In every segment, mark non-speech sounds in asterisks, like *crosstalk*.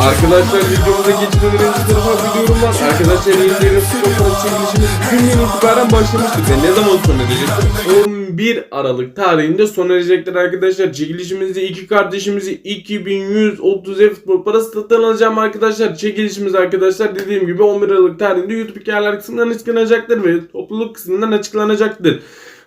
Arkadaşlar videomuza geçmeden tarafa yorum var. Arkadaşlar bir fotoğraf çekilişimiz günden itibaren başlamıştık. Ve ne zaman sona erecektir? 11 Aralık tarihinde sona erecektir arkadaşlar. Çekilişimizi iki kardeşimizi 2130 ev futbol parası satın alacağım arkadaşlar. Çekilişimiz arkadaşlar dediğim gibi 11 Aralık tarihinde YouTube hikayeler kısmından açıklanacaktır ve topluluk kısmından açıklanacaktır.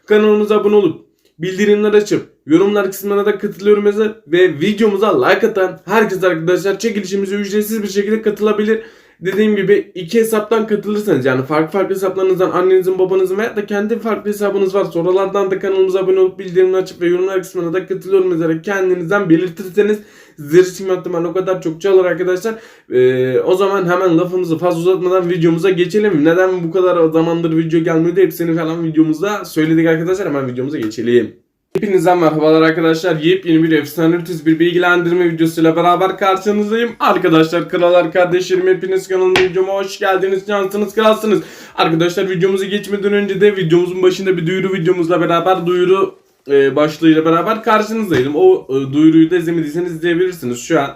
Kanalımıza abone olup bildirimleri açıp yorumlar kısmına da katılıyorum ve videomuza like atan herkes arkadaşlar çekilişimize ücretsiz bir şekilde katılabilir. Dediğim gibi iki hesaptan katılırsanız yani farklı farklı hesaplarınızdan annenizin babanızın veya da kendi farklı hesabınız varsa oralardan da kanalımıza abone olup bildirimleri açıp ve yorumlar kısmına da katılıyorum yazarak kendinizden belirtirseniz sizler için ihtimal o kadar çok çalır arkadaşlar. Ee, o zaman hemen lafımızı fazla uzatmadan videomuza geçelim. Neden bu kadar zamandır video gelmiyordu hepsini falan videomuzda söyledik arkadaşlar. Hemen videomuza geçelim. Hepinize merhabalar arkadaşlar. Yepyeni bir efsane ötesi bir bilgilendirme videosuyla beraber karşınızdayım. Arkadaşlar krallar kardeşlerim hepiniz kanalıma videoma hoş geldiniz. Cansınız kralsınız. Arkadaşlar videomuzu geçmeden önce de videomuzun başında bir duyuru videomuzla beraber duyuru e, başlığıyla beraber karşınızdaydım. O e, duyuruyu da izlemediyseniz izleyebilirsiniz şu an.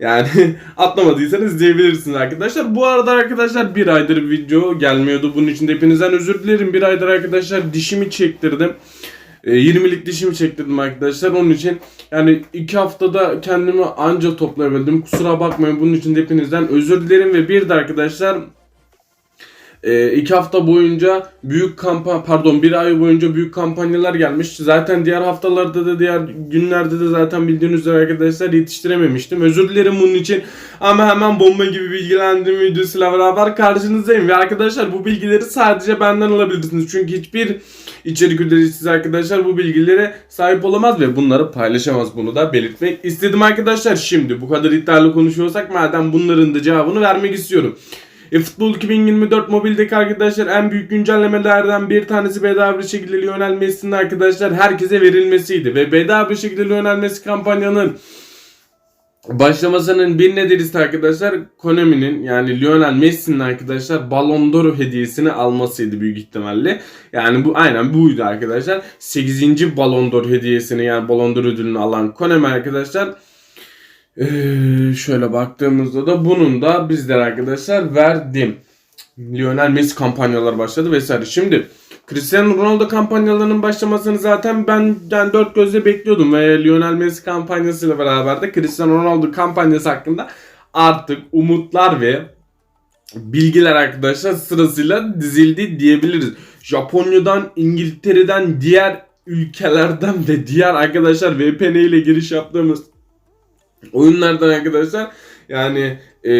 Yani *laughs* atlamadıysanız izleyebilirsiniz arkadaşlar. Bu arada arkadaşlar bir aydır video gelmiyordu. Bunun için de hepinizden özür dilerim. Bir aydır arkadaşlar dişimi çektirdim. E, 20'lik dişimi çektirdim arkadaşlar. Onun için yani iki haftada kendimi anca toplayabildim. Kusura bakmayın. Bunun için de hepinizden özür dilerim. Ve bir de arkadaşlar e, hafta boyunca büyük kampanya pardon bir ay boyunca büyük kampanyalar gelmiş. Zaten diğer haftalarda da diğer günlerde de zaten bildiğiniz üzere arkadaşlar yetiştirememiştim. Özür dilerim bunun için. Ama hemen bomba gibi bilgilendirme videosuyla beraber karşınızdayım. Ve arkadaşlar bu bilgileri sadece benden alabilirsiniz. Çünkü hiçbir içerik üreticisi arkadaşlar bu bilgilere sahip olamaz ve bunları paylaşamaz. Bunu da belirtmek istedim arkadaşlar. Şimdi bu kadar iddialı konuşuyorsak madem bunların da cevabını vermek istiyorum. E, Futbol 2024 mobildeki arkadaşlar en büyük güncellemelerden bir tanesi bedava bir şekilde Lionel Messi'nin arkadaşlar herkese verilmesiydi. Ve bedava bir şekilde Lionel Messi kampanyanın başlamasının bir nedeni arkadaşlar Konami'nin yani Lionel Messi'nin arkadaşlar Ballon d'Or hediyesini almasıydı büyük ihtimalle. Yani bu aynen buydu arkadaşlar. 8. Ballon d'Or hediyesini yani Ballon d'Or ödülünü alan Konami arkadaşlar ee, şöyle baktığımızda da bunun da bizler arkadaşlar verdim. Lionel Messi kampanyalar başladı vesaire. Şimdi Cristiano Ronaldo kampanyalarının başlamasını zaten ben yani dört gözle bekliyordum ve Lionel Messi kampanyasıyla beraber de Cristiano Ronaldo kampanyası hakkında artık umutlar ve bilgiler arkadaşlar sırasıyla dizildi diyebiliriz. Japonya'dan, İngiltere'den, diğer ülkelerden ve diğer arkadaşlar VPN ile giriş yaptığımız oyunlardan arkadaşlar yani e,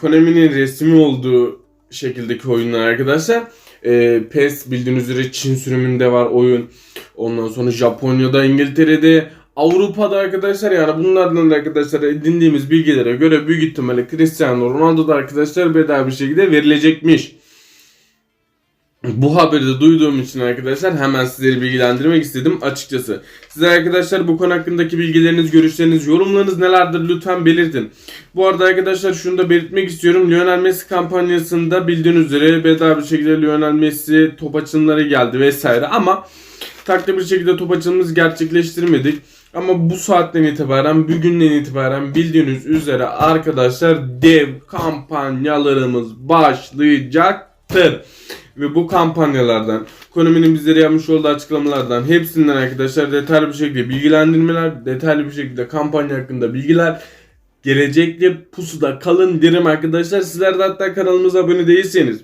Konami'nin resmi olduğu şekildeki oyunlar arkadaşlar. E, PES bildiğiniz üzere Çin sürümünde var oyun. Ondan sonra Japonya'da, İngiltere'de, Avrupa'da arkadaşlar yani bunlardan da arkadaşlar edindiğimiz bilgilere göre büyük ihtimalle Cristiano Ronaldo da arkadaşlar bedava bir şekilde verilecekmiş. Bu haberi de duyduğum için arkadaşlar hemen sizleri bilgilendirmek istedim açıkçası. Size arkadaşlar bu konu hakkındaki bilgileriniz, görüşleriniz, yorumlarınız nelerdir lütfen belirtin. Bu arada arkadaşlar şunu da belirtmek istiyorum. Lionel Messi kampanyasında bildiğiniz üzere bedava bir şekilde Lionel Messi top açılımları geldi vesaire ama takdir bir şekilde top açılımımızı gerçekleştirmedik. Ama bu saatten itibaren, bugünden itibaren bildiğiniz üzere arkadaşlar dev kampanyalarımız başlayacaktır. Ve bu kampanyalardan, Konami'nin bizlere yapmış olduğu açıklamalardan hepsinden arkadaşlar detaylı bir şekilde bilgilendirmeler, detaylı bir şekilde kampanya hakkında bilgiler gelecektir. Pusuda kalın derim arkadaşlar. Sizler de hatta kanalımıza abone değilseniz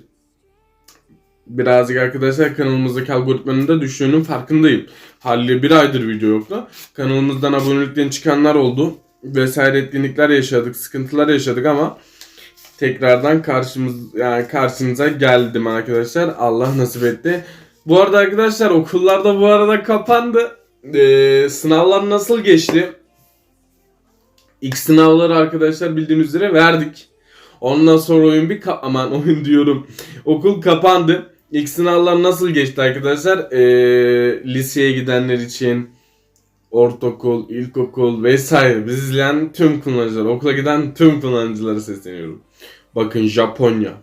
birazcık arkadaşlar kanalımızdaki algoritmanın da düştüğünün farkındayım. Haliyle bir aydır video yoktu. Kanalımızdan abonelikten çıkanlar oldu. Vesaire etkinlikler yaşadık, sıkıntılar yaşadık ama tekrardan karşımız yani karşınıza geldim arkadaşlar. Allah nasip etti. Bu arada arkadaşlar okullar da bu arada kapandı. Ee, sınavlar nasıl geçti? İlk sınavları arkadaşlar bildiğiniz üzere verdik. Ondan sonra oyun bir ka- aman oyun diyorum. Okul kapandı. İlk sınavlar nasıl geçti arkadaşlar? Ee, liseye gidenler için ortaokul, ilkokul vesaire bizi izleyen tüm kullanıcılar, okula giden tüm kullanıcılara sesleniyorum. Bakın Japonya.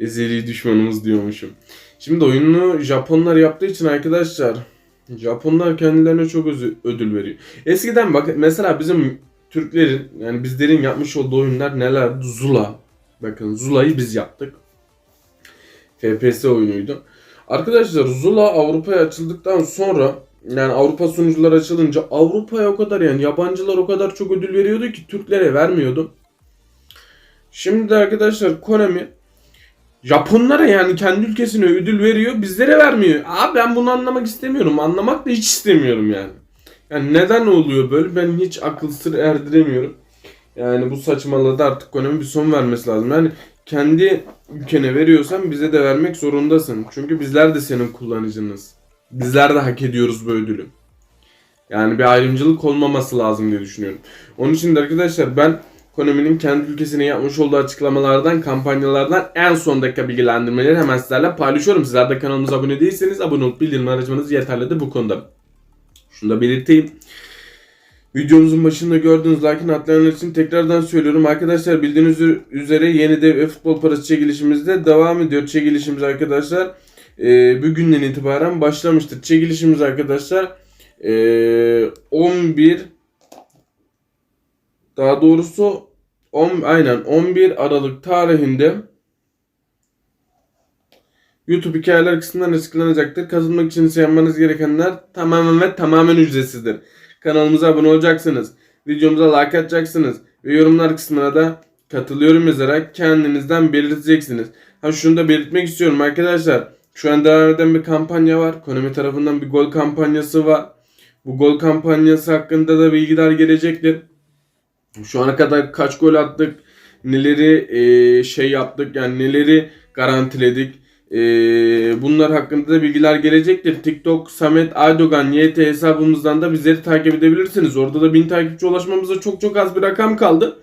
Ezeli düşmanımız diyormuşum. Şimdi oyunu Japonlar yaptığı için arkadaşlar Japonlar kendilerine çok ödül veriyor. Eskiden bak mesela bizim Türklerin yani bizlerin yapmış olduğu oyunlar neler? Zula. Bakın Zula'yı biz yaptık. FPS oyunuydu. Arkadaşlar Zula Avrupa'ya açıldıktan sonra yani Avrupa sunucuları açılınca Avrupa'ya o kadar yani yabancılar o kadar çok ödül veriyordu ki Türklere vermiyordu. Şimdi de arkadaşlar Konami Japonlara yani kendi ülkesine ödül veriyor bizlere vermiyor. Abi ben bunu anlamak istemiyorum. Anlamak da hiç istemiyorum yani. Yani neden oluyor böyle ben hiç akıl sır erdiremiyorum. Yani bu saçmalığa da artık Konami bir son vermesi lazım. Yani kendi ülkene veriyorsan bize de vermek zorundasın. Çünkü bizler de senin kullanıcınız. Bizler de hak ediyoruz bu ödülü. Yani bir ayrımcılık olmaması lazım diye düşünüyorum. Onun için de arkadaşlar ben Konami'nin kendi ülkesine yapmış olduğu açıklamalardan, kampanyalardan en son dakika bilgilendirmeleri hemen sizlerle paylaşıyorum. Sizler de kanalımıza abone değilseniz abone olup bildirimleri açmanız yeterlidir bu konuda. Şunu da belirteyim. Videomuzun başında gördüğünüz like'ın atlayanlar için tekrardan söylüyorum. Arkadaşlar bildiğiniz üzere yeni dev e-futbol parası çekilişimizde devam ediyor. Çekilişimiz arkadaşlar e, bugünden itibaren başlamıştır. Çekilişimiz arkadaşlar e, 11 daha doğrusu 10, aynen 11 Aralık tarihinde YouTube hikayeler kısmından açıklanacaktır. Katılmak için ise gerekenler tamamen ve tamamen ücretsizdir. Kanalımıza abone olacaksınız. Videomuza like atacaksınız. Ve yorumlar kısmına da katılıyorum yazarak kendinizden belirteceksiniz. Ha şunu da belirtmek istiyorum arkadaşlar. Şu an devam eden bir kampanya var. Konami tarafından bir gol kampanyası var. Bu gol kampanyası hakkında da bilgiler gelecektir. Şu ana kadar kaç gol attık, neleri e, şey yaptık, yani neleri garantiledik. E, bunlar hakkında da bilgiler gelecektir. TikTok Samet Aydogan YT hesabımızdan da bizleri takip edebilirsiniz. Orada da 1000 takipçi ulaşmamıza çok çok az bir rakam kaldı.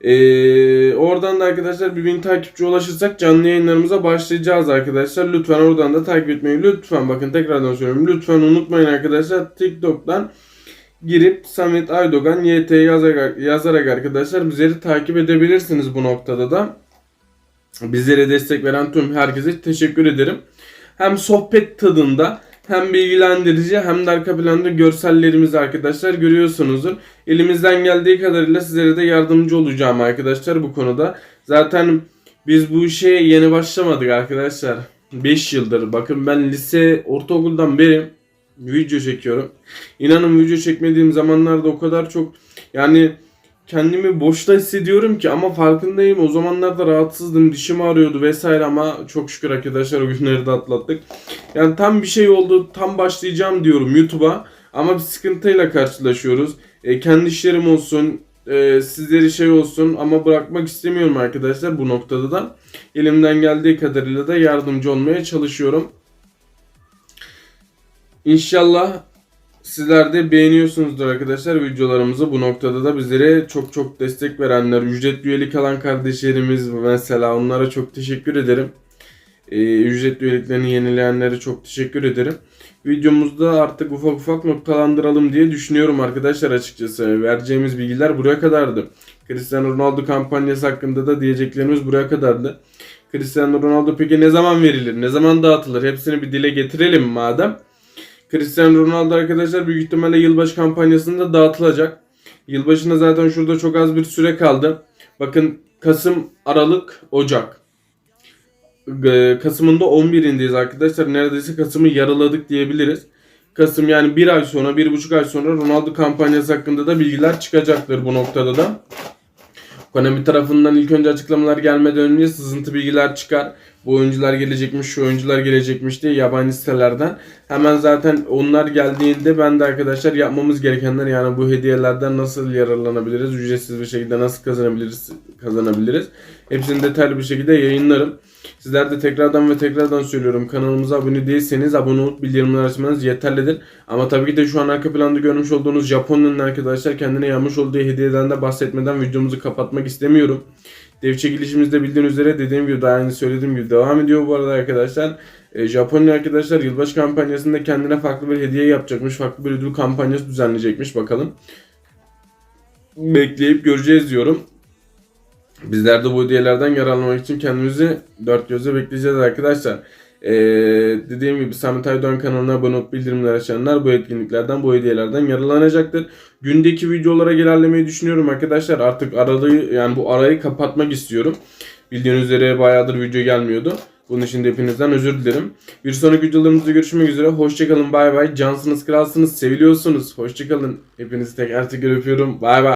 Ee, oradan da arkadaşlar bir bin takipçi ulaşırsak canlı yayınlarımıza başlayacağız arkadaşlar. Lütfen oradan da takip etmeyi lütfen bakın tekrardan söylüyorum. Lütfen unutmayın arkadaşlar TikTok'tan girip Samet Aydogan YT yazarak, yazarak arkadaşlar bizleri takip edebilirsiniz bu noktada da. Bizlere destek veren tüm herkese teşekkür ederim. Hem sohbet tadında hem bilgilendirici hem de arka planda görsellerimizi arkadaşlar görüyorsunuzdur. Elimizden geldiği kadarıyla sizlere de yardımcı olacağım arkadaşlar bu konuda. Zaten biz bu işe yeni başlamadık arkadaşlar. 5 yıldır. Bakın ben lise ortaokuldan beri video çekiyorum. İnanın video çekmediğim zamanlarda o kadar çok yani kendimi boşta hissediyorum ki ama farkındayım. O zamanlarda rahatsızdım, dişim ağrıyordu vesaire ama çok şükür arkadaşlar o günleri de atlattık. Yani tam bir şey oldu, tam başlayacağım diyorum YouTube'a ama bir sıkıntıyla karşılaşıyoruz. E, kendi işlerim olsun, e, sizleri şey olsun ama bırakmak istemiyorum arkadaşlar bu noktada da. Elimden geldiği kadarıyla da yardımcı olmaya çalışıyorum. İnşallah Sizler de beğeniyorsunuzdur arkadaşlar videolarımızı. Bu noktada da bizlere çok çok destek verenler, ücretli üyelik alan kardeşlerimiz mesela onlara çok teşekkür ederim. Ee, ücretli üyeliklerini yenileyenlere çok teşekkür ederim. Videomuzda artık ufak ufak noktalandıralım diye düşünüyorum arkadaşlar açıkçası. Vereceğimiz bilgiler buraya kadardı. Cristiano Ronaldo kampanyası hakkında da diyeceklerimiz buraya kadardı. Cristiano Ronaldo peki ne zaman verilir? Ne zaman dağıtılır? Hepsini bir dile getirelim madem. Cristiano Ronaldo arkadaşlar büyük ihtimalle yılbaşı kampanyasında dağıtılacak. Yılbaşına zaten şurada çok az bir süre kaldı. Bakın Kasım, Aralık, Ocak. Kasım'ın da 11'indeyiz arkadaşlar. Neredeyse Kasım'ı yarıladık diyebiliriz. Kasım yani bir ay sonra, bir buçuk ay sonra Ronaldo kampanyası hakkında da bilgiler çıkacaktır bu noktada da. Konami tarafından ilk önce açıklamalar gelmeden önce sızıntı bilgiler çıkar. Bu oyuncular gelecekmiş, şu oyuncular gelecekmiş diye yabancı sitelerden. Hemen zaten onlar geldiğinde ben de arkadaşlar yapmamız gerekenler yani bu hediyelerden nasıl yararlanabiliriz, ücretsiz bir şekilde nasıl kazanabiliriz, kazanabiliriz. Hepsini detaylı bir şekilde yayınlarım. Sizler de tekrardan ve tekrardan söylüyorum kanalımıza abone değilseniz abone olup bildirimleri açmanız yeterlidir. Ama tabii ki de şu an arka planda görmüş olduğunuz Japonya'nın arkadaşlar kendine yapmış olduğu hediyeden de bahsetmeden videomuzu kapatmak istemiyorum. Dev çekilişimizde bildiğiniz üzere dediğim gibi daha önce söylediğim gibi devam ediyor bu arada arkadaşlar. E, Japonya arkadaşlar yılbaşı kampanyasında kendine farklı bir hediye yapacakmış. Farklı bir ödül kampanyası düzenleyecekmiş bakalım. Bekleyip göreceğiz diyorum. Bizler de bu hediyelerden yararlanmak için kendimizi dört gözle bekleyeceğiz arkadaşlar. Ee, dediğim gibi Samet Aydoğan kanalına abone olup bildirimler açanlar bu etkinliklerden, bu hediyelerden yararlanacaktır. Gündeki videolara ilerlemeyi düşünüyorum arkadaşlar. Artık arayı yani bu arayı kapatmak istiyorum. Bildiğiniz üzere bayağıdır video gelmiyordu. Bunun için de hepinizden özür dilerim. Bir sonraki videolarımızda görüşmek üzere. Hoşçakalın bay bay. Cansınız kralsınız. Seviliyorsunuz. Hoşçakalın. Hepinizi tekrar tekrar öpüyorum. Bay bay.